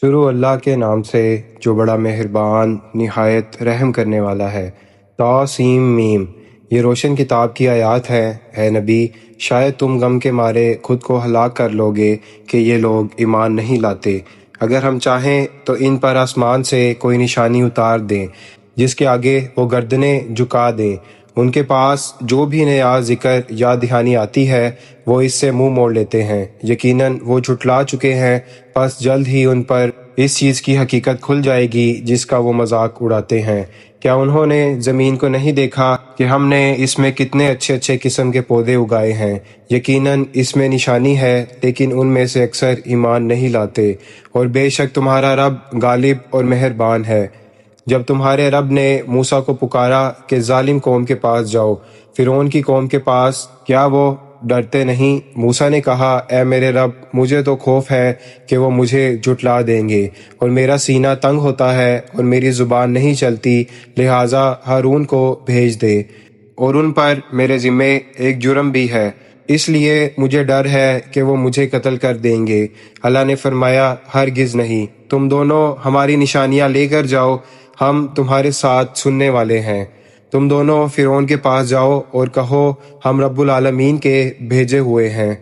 شروع اللہ کے نام سے جو بڑا مہربان، نہایت رحم کرنے والا ہے۔ توسیم میم، یہ روشن کتاب کی آیات ہے اے نبی، شاید تم غم کے مارے خود کو ہلاک کر لو گے کہ یہ لوگ ایمان نہیں لاتے۔ اگر ہم چاہیں تو ان پر آسمان سے کوئی نشانی اتار دیں، جس کے آگے وہ گردنیں جھکا دیں۔ ان کے پاس جو بھی نیا ذکر یا دہانی آتی ہے، وہ اس سے منہ موڑ لیتے ہیں۔ یقیناً وہ جھٹلا چکے ہیں، پس جلد ہی ان پر اس چیز کی حقیقت کھل جائے گی جس کا وہ مذاق اڑاتے ہیں۔ کیا انہوں نے زمین کو نہیں دیکھا کہ ہم نے اس میں کتنے اچھے اچھے قسم کے پودے اگائے ہیں؟ یقیناً اس میں نشانی ہے، لیکن ان میں سے اکثر ایمان نہیں لاتے۔ اور بے شک تمہارا رب غالب اور مہربان ہے۔ جب تمہارے رب نے موسا کو پکارا کہ ظالم قوم کے پاس جاؤ، فرعون کی قوم کے پاس، کیا وہ ڈرتے نہیں؟ موسا نے کہا، اے میرے رب، مجھے تو خوف ہے کہ وہ مجھے جھٹلا دیں گے، اور میرا سینہ تنگ ہوتا ہے اور میری زبان نہیں چلتی، لہٰذا ہارون کو بھیج دے۔ اور ان پر میرے ذمے ایک جرم بھی ہے، اس لیے مجھے ڈر ہے کہ وہ مجھے قتل کر دیں گے۔ اللہ نے فرمایا، ہرگز نہیں، تم دونوں ہماری نشانیاں لے کر جاؤ ہم تمہارے ساتھ سننے والے ہیں۔ تم دونوں فرعون کے پاس جاؤ اور کہو، ہم رب العالمین کے بھیجے ہوئے ہیں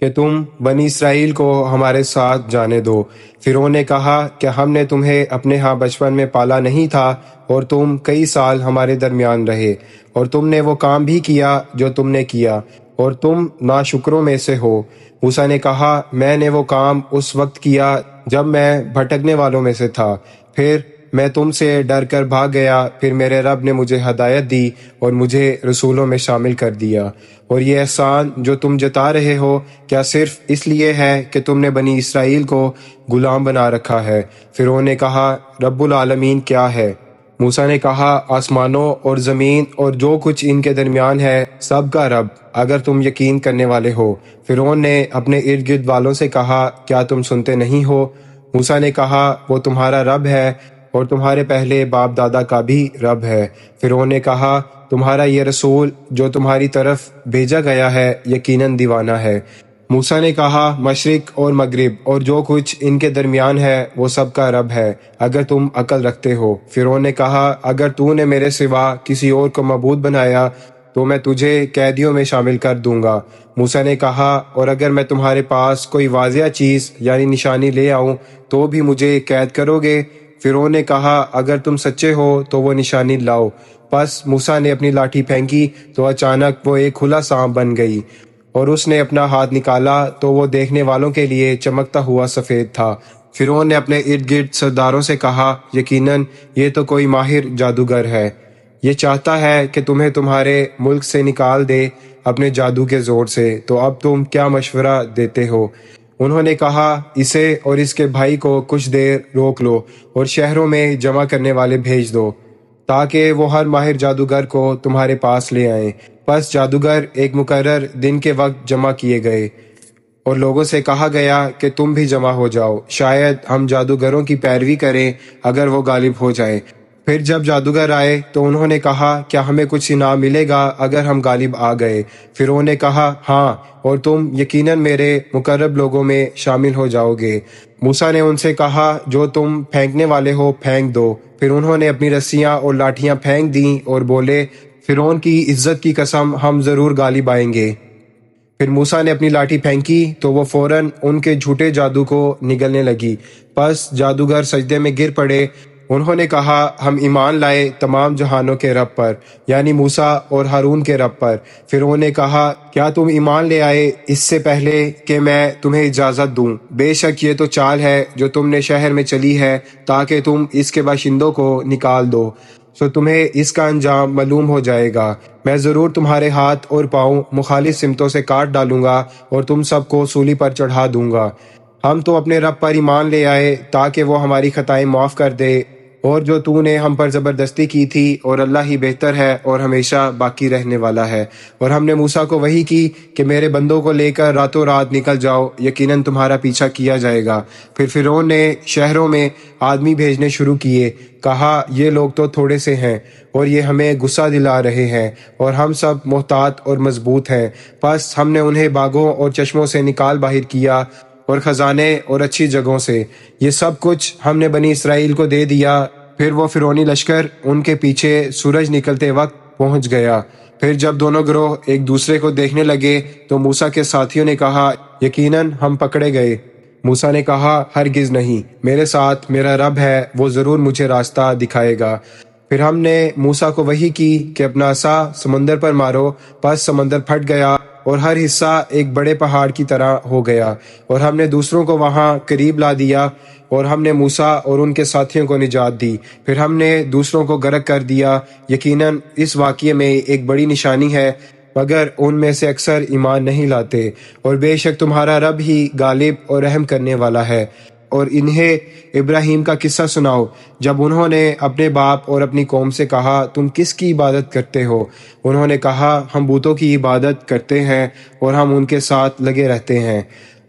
کہ تم بنی اسرائیل کو ہمارے ساتھ جانے دو۔ فرعون نے کہا کہ ہم نے تمہیں اپنے ہاں بچپن میں پالا نہیں تھا اور تم کئی سال ہمارے درمیان رہے اور تم نے وہ کام بھی کیا جو تم نے کیا اور تم ناشکروں میں سے ہو۔ موسا نے کہا، میں نے وہ کام اس وقت کیا جب میں بھٹکنے والوں میں سے تھا۔ پھر میں تم سے ڈر کر بھاگ گیا، پھر میرے رب نے مجھے ہدایت دی اور مجھے رسولوں میں شامل کر دیا۔ اور یہ احسان جو تم جتا رہے ہو، کیا صرف اس لیے ہے کہ تم نے بنی اسرائیل کو غلام بنا رکھا ہے؟ پھر نے کہا، رب العالمین کیا ہے؟ موسا نے کہا، آسمانوں اور زمین اور جو کچھ ان کے درمیان ہے، سب کا رب، اگر تم یقین کرنے والے ہو۔ فرعون نے اپنے ارد گرد والوں سے کہا، کیا تم سنتے نہیں ہو؟ موسا نے کہا، وہ تمہارا رب ہے اور تمہارے پہلے باپ دادا کا بھی رب ہے۔ پھر انہوں نے کہا، تمہارا یہ رسول جو تمہاری طرف بھیجا گیا ہے یقیناً دیوانہ ہے۔ موسا نے کہا، مشرق اور مغرب اور جو کچھ ان کے درمیان ہے، وہ سب کا رب ہے، اگر تم عقل رکھتے ہو۔ پھر نے کہا، اگر تو نے میرے سوا کسی اور کو مبود بنایا، تو میں تجھے قیدیوں میں شامل کر دوں گا۔ موسا نے کہا، اور اگر میں تمہارے پاس کوئی واضح چیز یعنی نشانی لے آؤں، تو بھی مجھے قید کرو گے۔ فرعون نے کہا، اگر تم سچے ہو تو وہ نشانی لاؤ۔ پس موسا نے اپنی لاٹھی پھینکی تو اچانک وہ ایک کھلا سانپ بن گئی اور اس نے اپنا ہاتھ نکالا تو وہ دیکھنے والوں کے لیے چمکتا ہوا سفید تھا۔ فرعون نے اپنے ارد گرد سرداروں سے کہا، یقیناً یہ تو کوئی ماہر جادوگر ہے۔ یہ چاہتا ہے کہ تمہیں تمہارے ملک سے نکال دے اپنے جادو کے زور سے۔ تو اب تم کیا مشورہ دیتے ہو؟ انہوں نے کہا، اسے اور اس کے بھائی کو کچھ دیر روک لو اور شہروں میں جمع کرنے والے بھیج دو، تاکہ وہ ہر ماہر جادوگر کو تمہارے پاس لے آئیں۔ پس جادوگر ایک مقرر دن کے وقت جمع کیے گئے اور لوگوں سے کہا گیا کہ تم بھی جمع ہو جاؤ، شاید ہم جادوگروں کی پیروی کریں اگر وہ غالب ہو جائے پھر جب جادوگر آئے تو انہوں نے کہا، کیا ہمیں کچھ انعام ملے گا اگر ہم غالب آ گئے؟ پھر انہوں نے کہا ہاں اور تم یقیناً میرے مقرب لوگوں میں شامل ہو جاؤ گے۔ موسا نے ان سے کہا، جو تم پھینکنے والے ہو، پھینک دو۔ پھر انہوں نے اپنی رسیاں اور لاٹیاں پھینک دیں اور بولے فرون کی عزت کی قسم ہم ضرور غالب آئیں گے۔ پھر موسا نے اپنی لاٹھی پھینکی تو وہ فوراً ان کے جھوٹے جادو کو نگلنے لگی۔ پس جادوگر سجدے میں گر پڑے۔ انہوں نے کہا، ہم ایمان لائے تمام جہانوں کے رب پر یعنی موسا اور ہارون کے رب پر۔ پھر انہوں نے کہا، کیا تم ایمان لے آئے؟ اس سے پہلے کہ میں تمہیں اجازت دوں۔ بے شک یہ تو چال ہے جو تم نے شہر میں چلی ہے، تاکہ تم اس کے باشندوں کو نکال دو۔ سو تمہیں اس کا انجام معلوم ہو جائے گا۔ میں ضرور تمہارے ہاتھ اور پاؤں مخالف سمتوں سے کاٹ ڈالوں گا اور تم سب کو سولی پر چڑھا دوں گا۔ ہم تو اپنے رب پر ایمان لے آئے تاکہ وہ ہماری خطائیں معاف کر دے۔ اور جو تو نے ہم پر زبردستی کی تھی اور اللہ ہی بہتر ہے اور ہمیشہ باقی رہنے والا ہے۔ اور ہم نے موسا کو وہی کی کہ میرے بندوں کو لے کر راتوں رات نکل جاؤ، یقیناً تمہارا پیچھا کیا جائے گا۔ پھر فرعون نے شہروں میں آدمی بھیجنے شروع کیے، کہا، یہ لوگ تو تھوڑے سے ہیں اور یہ ہمیں غصہ دلا رہے ہیں اور ہم سب محتاط اور مضبوط ہیں۔ پس ہم نے انہیں باغوں اور چشموں سے نکال باہر کیا۔ اور خزانے اور اچھی جگہوں سے۔ یہ سب کچھ ہم نے بنی اسرائیل کو دے دیا۔ پھر وہ فرونی لشکر ان کے پیچھے سورج نکلتے وقت پہنچ گیا۔ پھر جب دونوں گروہ ایک دوسرے کو دیکھنے لگے تو موسا کے ساتھیوں نے کہا، یقیناً ہم پکڑے گئے۔ موسا نے کہا، ہرگز نہیں، میرے ساتھ میرا رب ہے، وہ ضرور مجھے راستہ دکھائے گا۔ پھر ہم نے موسا کو وہی کی کہ اپنا سا سمندر پر مارو۔ پس سمندر پھٹ گیا۔ اور ہر حصہ ایک بڑے پہاڑ کی طرح ہو گیا اور ہم نے دوسروں کو وہاں قریب لا دیا اور ہم نے موسا اور ان کے ساتھیوں کو نجات دی۔ پھر ہم نے دوسروں کو غرق کر دیا۔ یقیناً اس واقعے میں ایک بڑی نشانی ہے، مگر ان میں سے اکثر ایمان نہیں لاتے اور بے شک تمہارا رب ہی غالب اور رحم کرنے والا ہے۔ اور انہیں ابراہیم کا قصہ سناؤ۔ جب انہوں نے اپنے باپ اور اپنی قوم سے کہا، تم کس کی عبادت کرتے ہو؟ انہوں نے کہا، ہم بوتوں کی عبادت کرتے ہیں اور ہم ان کے ساتھ لگے رہتے ہیں۔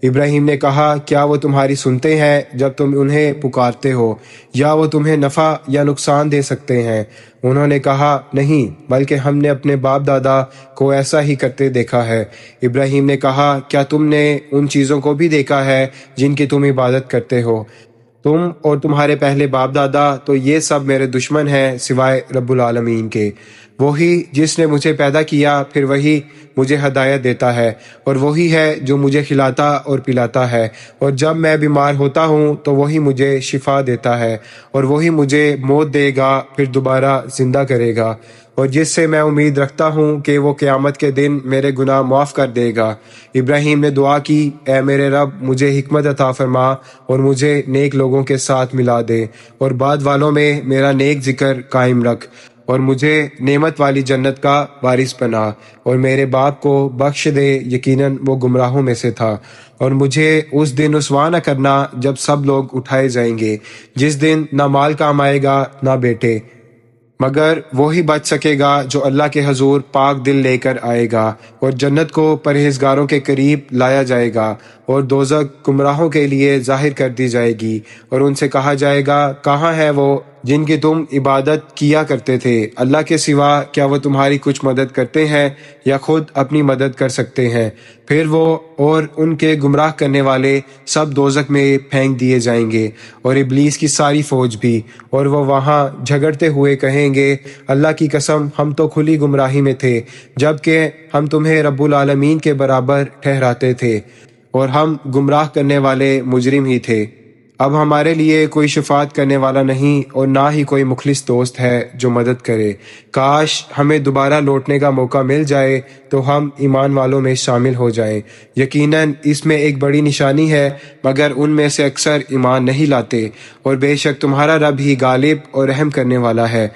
ابراہیم نے کہا، کیا وہ تمہاری سنتے ہیں جب تم انہیں پکارتے ہو؟ یا وہ تمہیں نفع یا نقصان دے سکتے ہیں؟ انہوں نے کہا، نہیں، بلکہ ہم نے اپنے باپ دادا کو ایسا ہی کرتے دیکھا ہے۔ ابراہیم نے کہا، کیا تم نے ان چیزوں کو بھی دیکھا ہے جن کی تم عبادت کرتے ہو؟ تم اور تمہارے پہلے باپ دادا تو یہ سب میرے دشمن ہیں سوائے رب العالمین کے۔ وہی جس نے مجھے پیدا کیا، پھر وہی مجھے ہدایت دیتا ہے اور وہی ہے جو مجھے کھلاتا اور پلاتا ہے۔ اور جب میں بیمار ہوتا ہوں تو وہی مجھے شفا دیتا ہے اور وہی مجھے موت دے گا، پھر دوبارہ زندہ کرے گا۔ اور جس سے میں امید رکھتا ہوں کہ وہ قیامت کے دن میرے گناہ معاف کر دے گا۔ ابراہیم نے دعا کی، اے میرے رب، مجھے حکمت عطا فرما اور مجھے نیک لوگوں کے ساتھ ملا دے اور بعد والوں میں میرا نیک ذکر قائم رکھ اور مجھے نعمت والی جنت کا وارث بنا اور میرے باپ کو بخش دے، یقیناً وہ گمراہوں میں سے تھا۔ اور مجھے اس دن رسوا نہ کرنا جب سب لوگ اٹھائے جائیں گے۔ جس دن نہ مال کام آئے گا، نہ بیٹے۔ مگر وہی بچ سکے گا جو اللہ کے حضور پاک دل لے کر آئے گا اور جنت کو پرہیزگاروں کے قریب لایا جائے گا اور دوزک گمراہوں کے لیے ظاہر کر دی جائے گی اور ان سے کہا جائے گا، کہاں ہے وہ جن کی تم عبادت کیا کرتے تھے، اللہ کے سوا کیا وہ تمہاری کچھ مدد کرتے ہیں یا خود اپنی مدد کر سکتے ہیں؟ پھر وہ اور ان کے گمراہ کرنے والے سب دوزک میں پھینک دیے جائیں گے اور ابلیس کی ساری فوج بھی۔ اور وہ وہاں جھگڑتے ہوئے کہیں گے، اللہ کی قسم، ہم تو کھلی گمراہی میں تھے جبکہ ہم تمہیں رب العالمین کے برابر ٹھہراتے تھے اور ہم گمراہ کرنے والے مجرم ہی تھے۔ اب ہمارے لیے کوئی شفاعت کرنے والا نہیں اور نہ ہی کوئی مخلص دوست ہے جو مدد کرے۔ کاش ہمیں دوبارہ لوٹنے کا موقع مل جائے تو ہم ایمان والوں میں شامل ہو جائیں۔ یقیناً اس میں ایک بڑی نشانی ہے، مگر ان میں سے اکثر ایمان نہیں لاتے اور بے شک تمہارا رب ہی غالب اور رحم کرنے والا ہے۔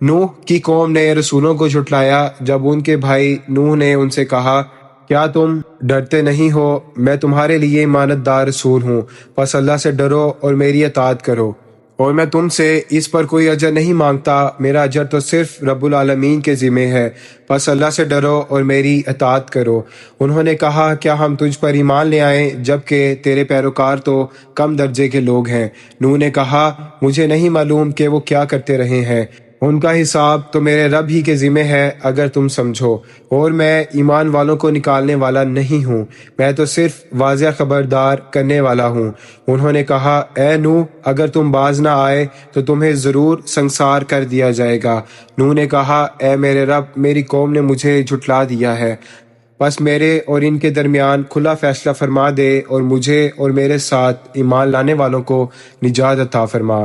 نوح کی قوم نے رسولوں کو جھٹلایا۔ جب ان کے بھائی نوح نے ان سے کہا کیا تم ڈرتے نہیں ہو؟ میں تمہارے لیے امانت دار رسول ہوں۔ پس اللہ سے ڈرو اور میری اطاعت کرو۔ اور میں تم سے اس پر کوئی اجر نہیں مانگتا۔ میرا اجر تو صرف رب العالمین کے ذمے ہے۔ پس اللہ سے ڈرو اور میری اطاعت کرو۔ انہوں نے کہا، کیا ہم تجھ پر ایمان لے آئیں؟ جبکہ تیرے پیروکار تو کم درجے کے لوگ ہیں۔ نو نے کہا، مجھے نہیں معلوم کہ وہ کیا کرتے رہے ہیں۔ ان کا حساب تو میرے رب ہی کے ذمہ ہے، اگر تم سمجھو۔ اور میں ایمان والوں کو نکالنے والا نہیں ہوں۔ میں تو صرف واضح خبردار کرنے والا ہوں۔ انہوں نے کہا، اے نو اگر تم باز نہ آئے تو تمہیں ضرور سنسار کر دیا جائے گا۔ نو نے کہا، اے میرے رب، میری قوم نے مجھے جھٹلا دیا ہے۔ بس میرے اور ان کے درمیان کھلا فیصلہ فرما دے اور مجھے اور میرے ساتھ ایمان لانے والوں کو نجات عطا فرما۔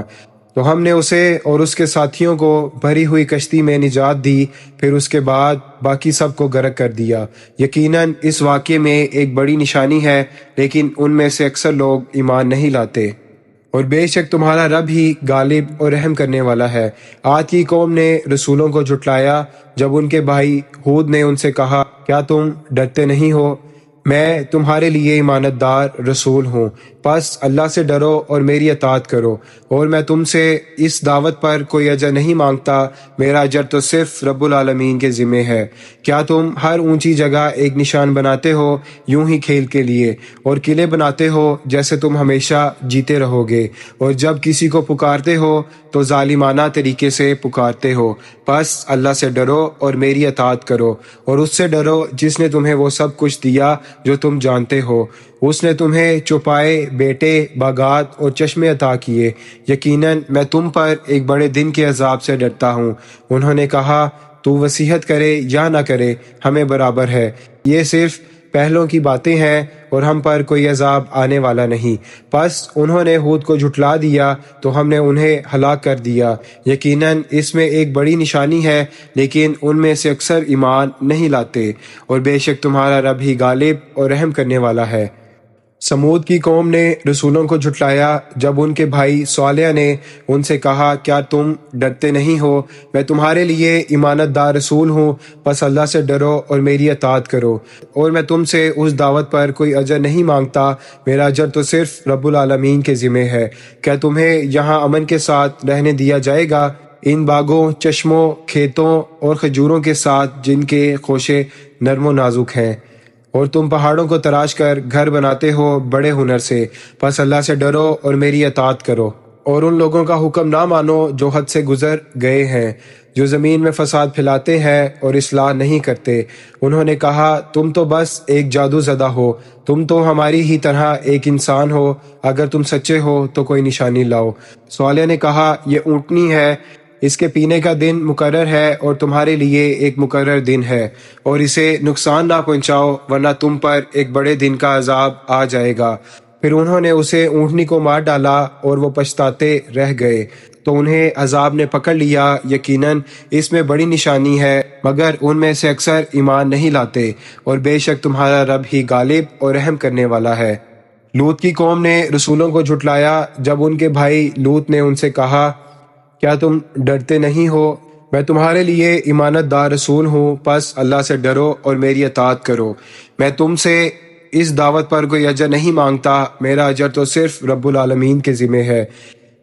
تو ہم نے اسے اور اس کے ساتھیوں کو بھری ہوئی کشتی میں نجات دی، پھر اس کے بعد باقی سب کو غرق کر دیا۔ یقیناً اس واقعے میں ایک بڑی نشانی ہے، لیکن ان میں سے اکثر لوگ ایمان نہیں لاتے۔ اور بے شک تمہارا رب ہی غالب اور رحم کرنے والا ہے۔ آج کی قوم نے رسولوں کو جھٹلایا۔ جب ان کے بھائی حود نے ان سے کہا، کیا تم ڈرتے نہیں ہو؟ میں تمہارے لیے ایمانت دار رسول ہوں۔ پس اللہ سے ڈرو اور میری اطاعت کرو اور میں تم سے اس دعوت پر کوئی اجر نہیں مانگتا، میرا اجر تو صرف رب العالمین کے ذمے ہے۔ کیا تم ہر اونچی جگہ ایک نشان بناتے ہو یوں ہی کھیل کے لیے، اور قلعے بناتے ہو جیسے تم ہمیشہ جیتے رہو گے؟ اور جب کسی کو پکارتے ہو تو ظالمانہ طریقے سے پکارتے ہو۔ بس اللہ سے ڈرو اور میری اطاعت کرو، اور اس سے ڈرو جس نے تمہیں وہ سب کچھ دیا جو تم جانتے ہو۔ اس نے تمہیں چوپائے بیٹے باغات اور چشمے عطا کیے۔ یقیناً میں تم پر ایک بڑے دن کے عذاب سے ڈرتا ہوں۔ انہوں نے کہا، تو وسیحت کرے یا نہ کرے، ہمیں برابر ہے۔ یہ صرف پہلوں کی باتیں ہیں اور ہم پر کوئی عذاب آنے والا نہیں۔ پس انہوں نے ہود کو جھٹلا دیا، تو ہم نے انہیں ہلاک کر دیا۔ یقیناً اس میں ایک بڑی نشانی ہے، لیکن ان میں سے اکثر ایمان نہیں لاتے۔ اور بے شک تمہارا رب ہی غالب اور رحم کرنے والا ہے۔ سمود کی قوم نے رسولوں کو جھٹلایا۔ جب ان کے بھائی صالح نے ان سے کہا، کیا تم ڈرتے نہیں ہو؟ میں تمہارے لیے امانت دار رسول ہوں، بس اللہ سے ڈرو اور میری اطاعت کرو۔ اور میں تم سے اس دعوت پر کوئی اجر نہیں مانگتا۔ میرا اجر تو صرف رب العالمین کے ذمہ ہے۔ کیا تمہیں یہاں امن کے ساتھ رہنے دیا جائے گا؟ ان باغوں، چشموں، کھیتوں اور کھجوروں کے ساتھ جن کے خوشے نرم و نازک ہیں۔ اور تم پہاڑوں کو تراش کر گھر بناتے ہو بڑے ہنر سے۔ پس اللہ سے ڈرو اور میری اطاعت کرو۔ اور ان لوگوں کا حکم نہ مانو جو حد سے گزر گئے ہیں، جو زمین میں فساد پھیلاتے ہیں اور اصلاح نہیں کرتے۔ انہوں نے کہا، تم تو بس ایک جادو زدہ ہو، تم تو ہماری ہی طرح ایک انسان ہو۔ اگر تم سچے ہو تو کوئی نشانی لاؤ۔ سوالیہ نے کہا، یہ اونٹنی ہے۔ اس کے پینے کا دن مقرر ہے اور تمہارے لیے ایک مقرر دن ہے اور اسے نقصان نہ پہنچاؤ ورنہ تم پر ایک بڑے دن کا عذاب آ جائے گا۔ پھر انہوں نے اسے اونٹنی کو مار ڈالا اور وہ پچھتاتے رہ گئے۔ تو انہیں عذاب نے پکڑ لیا، یقیناً اس میں بڑی نشانی ہے، مگر ان میں سے اکثر ایمان نہیں لاتے اور بے شک تمہارا رب ہی غالب اور رحم کرنے والا ہے۔ لوت کی قوم نے رسولوں کو جھٹلایا۔ جب ان کے بھائی لوت نے ان سے کہا کیا تم ڈرتے نہیں ہو؟ میں تمہارے لیے امانت دار رسول ہوں، پس اللہ سے ڈرو اور میری اطاعت کرو۔ میں تم سے اس دعوت پر کوئی اجر نہیں مانگتا، میرا اجر تو صرف رب العالمین کے ذمہ ہے۔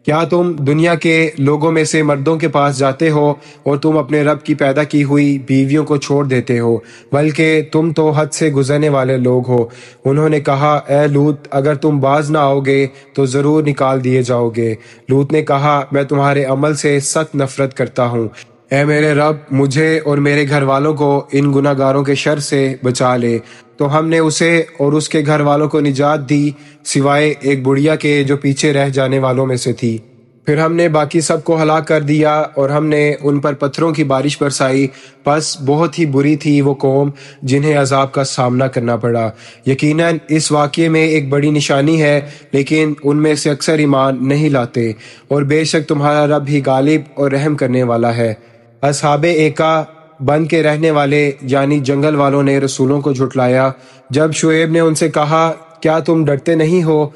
کیا تم دنیا کے لوگوں میں سے مردوں کے پاس جاتے ہو اور تم اپنے رب کی پیدا کی ہوئی بیویوں کو چھوڑ دیتے ہو، بلکہ تم تو حد سے گزرنے والے لوگ ہو۔ انہوں نے کہا، اے لوت، اگر تم باز نہ آؤ گے تو ضرور نکال دیے جاؤ گے۔ لوت نے کہا، میں تمہارے عمل سے سخت نفرت کرتا ہوں۔ اے میرے رب، مجھے اور میرے گھر والوں کو ان گناہ گاروں کے شر سے بچا لے۔ تو ہم نے اسے اور اس کے گھر والوں کو نجات دی، سوائے ایک بڑھیا کے جو پیچھے رہ جانے والوں میں سے تھی۔ پھر ہم نے باقی سب کو ہلاک کر دیا اور ہم نے ان پر پتھروں کی بارش برسائی۔ پس بہت ہی بری تھی وہ قوم جنہیں عذاب کا سامنا کرنا پڑا۔ یقیناً اس واقعے میں ایک بڑی نشانی ہے، لیکن ان میں سے اکثر ایمان نہیں لاتے۔ اور بے شک تمہارا رب ہی غالب اور رحم کرنے والا ہے۔ اصحاب ایکا بند کے رہنے والے یعنی جنگل والوں نے رسولوں کو جھٹلایا۔ جب شعیب نے ان سے کہا، کیا تم ڈرتے نہیں ہو؟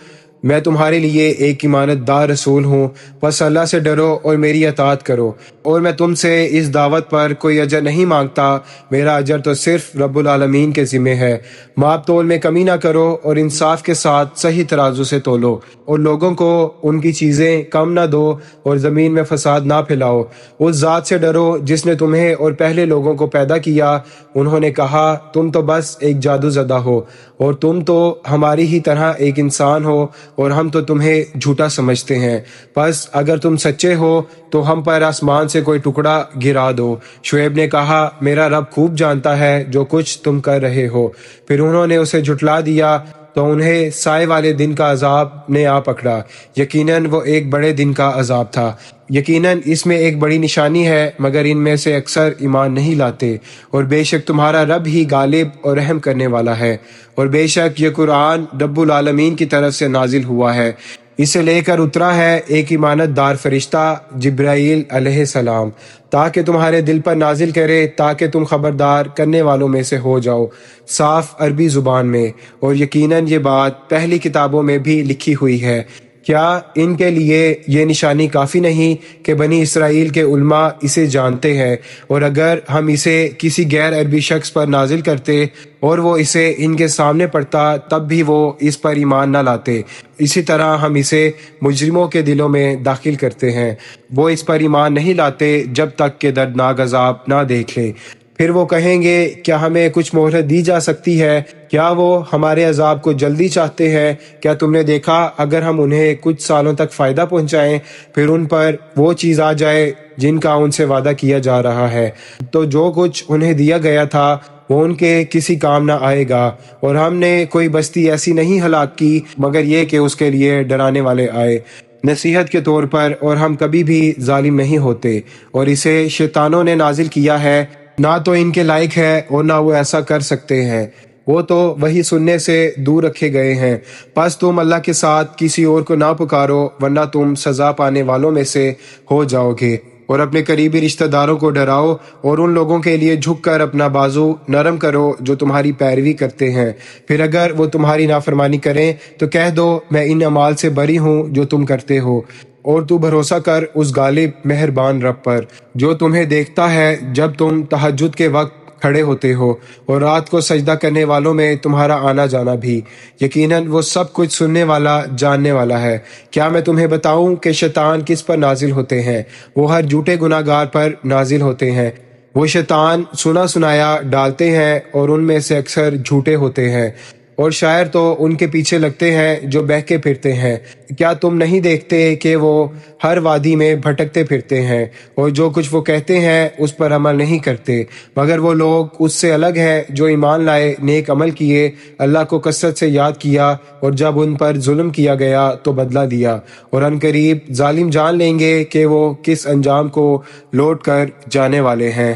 میں تمہارے لیے ایک امانت دار رسول ہوں۔ بس اللہ سے ڈرو اور میری اطاعت کرو۔ اور میں تم سے اس دعوت پر کوئی اجر نہیں مانگتا۔ میرا اجر تو صرف رب العالمین کے ذمہ ہے۔ ماپ تول میں کمی نہ کرو اور انصاف کے ساتھ صحیح ترازو سے تولو۔ اور لوگوں کو ان کی چیزیں کم نہ دو اور زمین میں فساد نہ پھیلاؤ۔ اس ذات سے ڈرو جس نے تمہیں اور پہلے لوگوں کو پیدا کیا۔ انہوں نے کہا، تم تو بس ایک جادو زدہ ہو۔ اور تم تو ہماری ہی طرح ایک انسان ہو۔ اور ہم تو تمہیں جھوٹا سمجھتے ہیں۔ بس اگر تم سچے ہو تو ہم پر آسمان سے کوئی ٹکڑا گرا دو۔ شعیب نے کہا، میرا رب خوب جانتا ہے جو کچھ تم کر رہے ہو۔ پھر انہوں نے اسے جھٹلا دیا۔ تو انہیں سائے والے دن کا عذاب نے آ پکڑا۔ یقیناً وہ ایک بڑے دن کا عذاب تھا۔ یقیناً اس میں ایک بڑی نشانی ہے، مگر ان میں سے اکثر ایمان نہیں لاتے۔ اور بے شک تمہارا رب ہی غالب اور رحم کرنے والا ہے۔ اور بے شک یہ قرآن رب العالمین کی طرف سے نازل ہوا ہے۔ اسے لے کر اترا ہے ایک امانت دار فرشتہ جبرائیل علیہ السلام۔ تاکہ تمہارے دل پر نازل کرے، تاکہ تم خبردار کرنے والوں میں سے ہو جاؤ۔ صاف عربی زبان میں، اور یقیناً یہ بات پہلی کتابوں میں بھی لکھی ہوئی ہے۔ کیا ان کے لیے یہ نشانی کافی نہیں کہ بنی اسرائیل کے علماء اسے جانتے ہیں؟ اور اگر ہم اسے کسی غیر عربی شخص پر نازل کرتے اور وہ اسے ان کے سامنے پڑھتا، تب بھی وہ اس پر ایمان نہ لاتے۔ اسی طرح ہم اسے مجرموں کے دلوں میں داخل کرتے ہیں۔ وہ اس پر ایمان نہیں لاتے جب تک کہ دردناک عذاب نہ دیکھ لیں پھر وہ کہیں گے، کیا ہمیں کچھ مہلت دی جا سکتی ہے؟ کیا وہ ہمارے عذاب کو جلدی چاہتے ہیں؟ کیا تم نے دیکھا اگر ہم انہیں کچھ سالوں تک فائدہ پہنچائیں، پھر ان پر وہ چیز آ جائے جن کا ان سے وعدہ کیا جا رہا ہے؟ تو جو کچھ انہیں دیا گیا تھا، وہ ان کے کسی کام نہ آئے گا۔ اور ہم نے کوئی بستی ایسی نہیں ہلاک کی، مگر یہ کہ اس کے لیے ڈرانے والے آئے۔ نصیحت کے طور پر، اور ہم کبھی بھی ظالم نہیں ہوتے۔ اور اسے شیطانوں نے نازل کیا ہے۔ نہ تو ان کے لائق ہے اور نہ وہ ایسا کر سکتے ہیں۔ وہ تو وہی سننے سے دور رکھے گئے ہیں۔ پس تم اللہ کے ساتھ کسی اور کو نہ پکارو، ورنہ تم سزا پانے والوں میں سے ہو جاؤ گے۔ اور اپنے قریبی رشتہ داروں کو ڈراؤ اور ان لوگوں کے لیے جھک کر اپنا بازو نرم کرو جو تمہاری پیروی کرتے ہیں۔ پھر اگر وہ تمہاری نافرمانی کریں تو کہہ دو، میں ان اعمال سے بری ہوں جو تم کرتے ہو۔ اور تو بھروسہ کر اس غالب مہربان رب پر، جو تمہیں دیکھتا ہے جب تم تہجد کے وقت کھڑے ہوتے ہو، اور رات کو سجدہ کرنے والوں میں تمہارا آنا جانا بھی۔ یقیناً وہ سب کچھ سننے والا، جاننے والا ہے۔ کیا میں تمہیں بتاؤں کہ شیطان کس پر نازل ہوتے ہیں؟ وہ ہر جھوٹے گناہ گار پر نازل ہوتے ہیں۔ وہ شیطان سنا سنایا ڈالتے ہیں، اور ان میں سے اکثر جھوٹے ہوتے ہیں۔ اور شاعر تو ان کے پیچھے لگتے ہیں جو بہکے پھرتے ہیں۔ کیا تم نہیں دیکھتے کہ وہ ہر وادی میں بھٹکتے پھرتے ہیں؟ اور جو کچھ وہ کہتے ہیں اس پر عمل نہیں کرتے۔ مگر وہ لوگ اس سے الگ ہیں جو ایمان لائے، نیک عمل کیے، اللہ کو کثرت سے یاد کیا، اور جب ان پر ظلم کیا گیا تو بدلہ دیا۔ اور ان قریب ظالم جان لیں گے کہ وہ کس انجام کو لوٹ کر جانے والے ہیں۔